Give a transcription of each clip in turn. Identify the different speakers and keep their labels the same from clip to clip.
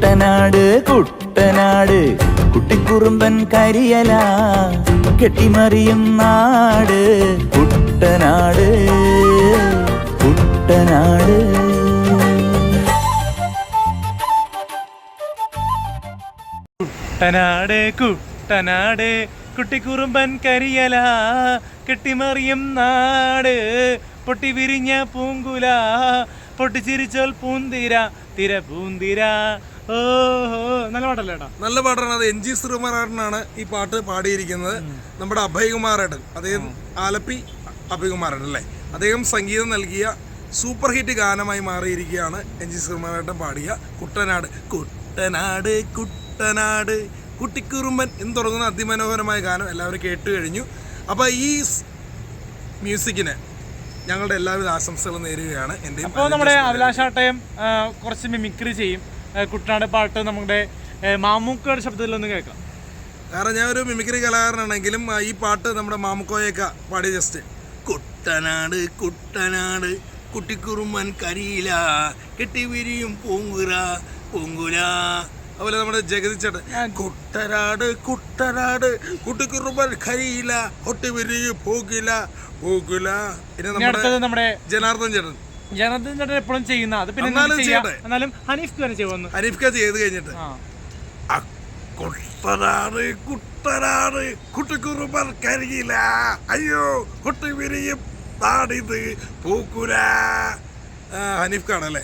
Speaker 1: കുട്ടനാട് കുട്ടനാട്. കുട്ടിക്കുറുമ്പൻ കരിയല കെട്ടിമറിയും നാട്. കുട്ടനാട് കുട്ടനാട്.
Speaker 2: കുട്ടനാട് കുട്ടനാട്. കുട്ടിക്കുറുമ്പൻ കരിയല കെട്ടിമറിയും നാട്. പൊട്ടി വിരിഞ്ഞ പൂങ്കുല പൊട്ടിച്ചിരിച്ചോൽ പൂന്തിര തിര പൂന്തിര നല്ല പാട്ടല്ലേ
Speaker 3: നല്ല പാട്ടാണ്. അത് എൻ ജി ശ്രീകുമാറാണ് ഈ പാട്ട് പാടിയിരിക്കുന്നത്. നമ്മുടെ അഭയകുമാരേട്ടൻ അദ്ദേഹം ആലപ്പി അഭയകുമാരൻ അല്ലേ? അദ്ദേഹം സംഗീതം നൽകിയ സൂപ്പർ ഹിറ്റ് ഗാനമായി മാറിയിരിക്കുകയാണ് എൻ ജി ശ്രീകുമാറേട്ടൻ പാടിയ കുട്ടനാട്. കുട്ടനാട് കുട്ടനാട് കുട്ടിക്കുറുമ്പൻ എന്ന് തുടങ്ങുന്ന അതിമനോഹരമായ ഗാനം എല്ലാവരും കേട്ട് കഴിഞ്ഞു. അപ്പോൾ ഈ മ്യൂസിക്കിന് ഞങ്ങളുടെ എല്ലാവിധ ആശംസകളും നേരുകയാണ്. എന്റെ
Speaker 2: അപ്പോൾ നമ്മുടെ അഭിലാഷാട്ടയം കുറച്ച് മിമിക്രി ചെയ്യും. കുട്ടനാട് പാട്ട് നമ്മുടെ മാമുക്കയുടെ ശബ്ദത്തിൽ ഒന്ന് കേൾക്കാം.
Speaker 3: കാരണം ഞാൻ ഒരു മിമിക്രി കലാകാരനാണെങ്കിലും ഈ പാട്ട് നമ്മുടെ മാമുക്കോയൊക്കെ പാടി ജസ്റ്റ് കുട്ടനാട് കുട്ടനാട് കുട്ടിക്കുറുമ്പൻ കരിയില കെട്ടിവിരിയും പൂങ്കുര പൂങ്കുര അതുപോലെ നമ്മുടെ ജഗതി ചേട്ടൻ കുട്ടനാട് കുട്ടനാട് കുട്ടിക്കുറുമ്പൻ കരിയില ഒട്ടിവിരിയും പൂക്കില പൂകുല പിന്നെ നമ്മുടെ ജനാർദ്ദൻ ചേട്ടൻ.
Speaker 2: ജനതൻ ചേട്ടൻ എപ്പോഴും ചെയ്യുന്ന അത് പിന്നെ
Speaker 3: എന്നാലും
Speaker 2: നിങ്ങൾക്ക് ചെയ്യാം?
Speaker 3: ചെയ്യട്ടെ.
Speaker 2: എന്നാലും ഹനീഫ് തന്നെ ചെയ്യുമെന്ന്
Speaker 3: അനീഫ്ക ചെയ്ത് കഴിഞ്ഞിട്ട്.
Speaker 2: ആ.
Speaker 3: ആ കുട്ടനാട് കുട്ടനാട് കരിയില അയ്യോ കുട്ടി വിരിയും നാടിത് പൂക്കുര. ആ, ഹനീഫ് കാണല്ലേ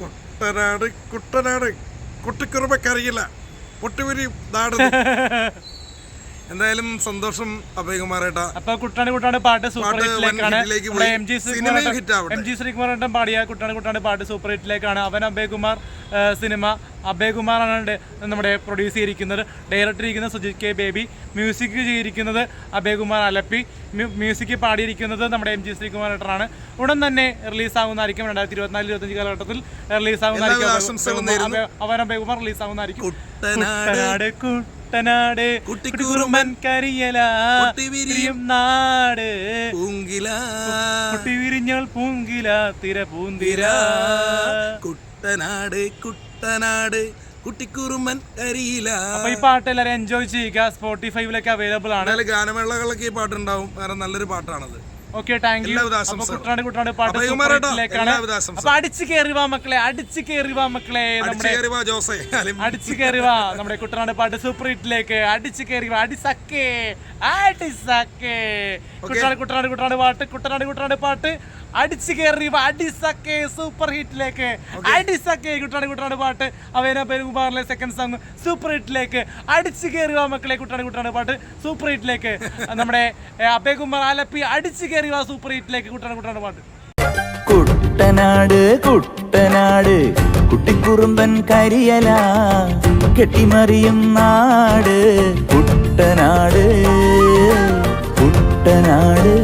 Speaker 3: കുട്ടനാട് കുട്ടനാട് കുട്ടിക്കുറുമ്പ കരിയില പൊട്ടിവിരിയും നാട് എന്തായാലും സന്തോഷം അഭയകുമാറേട്ട
Speaker 2: അപ്പൊ കുട്ടാണ് കുട്ടാണ് പാട്ട് super ഹിറ്റിലേക്കാണ്. M G. M G ശ്രീകുമാറേട്ടൻ പാടിയ കുട്ടാണ് കുട്ടാണ് പാട്ട് സൂപ്പർ ഹിറ്റിലേക്കാണ് അവൻ അഭയകുമാർ സിനിമ അഭയകുമാറാണ് നമ്മുടെ പ്രൊഡ്യൂസ് ചെയ്തിരിക്കുന്നത്. ഡയറക്ടർ ഇരിക്കുന്നത് സുജിത് കെ ബേബി മ്യൂസിക് ചെയ്തിരിക്കുന്നത് അഭയകുമാർ അലപ്പി മ്യൂസിക് പാടിയിരിക്കുന്നത് നമ്മുടെ എം ജി ശ്രീകുമാരേട്ടനാണ് ഉടൻ തന്നെ റിലീസാകുന്നതായിരിക്കും രണ്ടായിരത്തി ഇരുപത്തിനാല് ഇരുപത്തഞ്ച് കാലഘട്ടത്തിൽ റിലീസാകുന്നതായിരിക്കും അവൻ അഭയകുമാർ റിലീസാകുന്നതായിരിക്കും
Speaker 3: കുട്ടനാട്.
Speaker 2: കുട്ടനാട് കുട്ടിക്കുറുമ്പൻ കരിയല
Speaker 3: പൊട്ടിവിരിയും
Speaker 2: നാട്
Speaker 3: പൂങ്കില.
Speaker 2: കുട്ടി വിരിഞ്ഞോൾ പൂങ്കില തിര പൂന്തിര.
Speaker 3: കുട്ടനാട് കുട്ടനാട് കുട്ടിക്കുറുമ്പൻ കരിയില.
Speaker 2: അപ്പൊ ഈ പാട്ട് എല്ലാവരും എൻജോയ് ചെയ്യുക. സ്പോട്ടിഫൈവിലൊക്കെ അവൈലബിൾ ആണ്.
Speaker 3: ഗാനമേളകളൊക്കെ ഈ പാട്ടുണ്ടാവും. വേറെ നല്ലൊരു പാട്ടാണത്.
Speaker 2: ഓക്കെ താങ്ക് യു അപ്പൊ കുട്ടനാട് കുട്ടനാട് പാട്ട്
Speaker 3: ആശംസകളും.
Speaker 2: അപ്പൊ അടിച്ചു കയറി വാ മക്കളെ അടിച്ചു കയറി വാ മക്കളെ നമ്മുടെ. അടിച്ചു കയറി വാ നമ്മുടെ കുട്ടനാട് പാട്ട് സൂപ്പർ ഹിറ്റിലേക്ക് അടിച്ചു കയറി വാ അടിസക്കേ അടിസക്കേ. കുട്ടനാട് കുട്ടനാട് കുട്ടനാട് പാട്ട് കുട്ടനാട് കുട്ടനാട് പാട്ട്. അടിച്ചു കയറി വാ അടിസക്കേ സൂപ്പർ ഹിറ്റിലേക്ക് അടിസക്കേ കുട്ടനാട് കുട്ടനാട് പാട്ട്. അവന പെരുമാറിലെ സെക്കൻഡ് സോങ് സൂപ്പർ ഹിറ്റിലേക്ക് അടിച്ചു കയറി വാ മക്കളെ കുട്ടനാട് കുട്ടനാട് പാട്ട് സൂപ്പർ ഹിറ്റിലേക്ക് നമ്മുടെ അഭയകുമാർ ആലപ്പി അടിച്ചു കയറി വാ സൂപ്പർ ഹിറ്റിലേക്ക്? കുട്ടനാട് കുട്ടനാട് പാട്ട്.
Speaker 1: കുട്ടനാട് കുട്ടനാട് കുട്ടിക്കുറുമ്പൻ കരിയല കെട്ടിമറിയും നാട്. കുട്ടനാട് കുട്ടനാട്.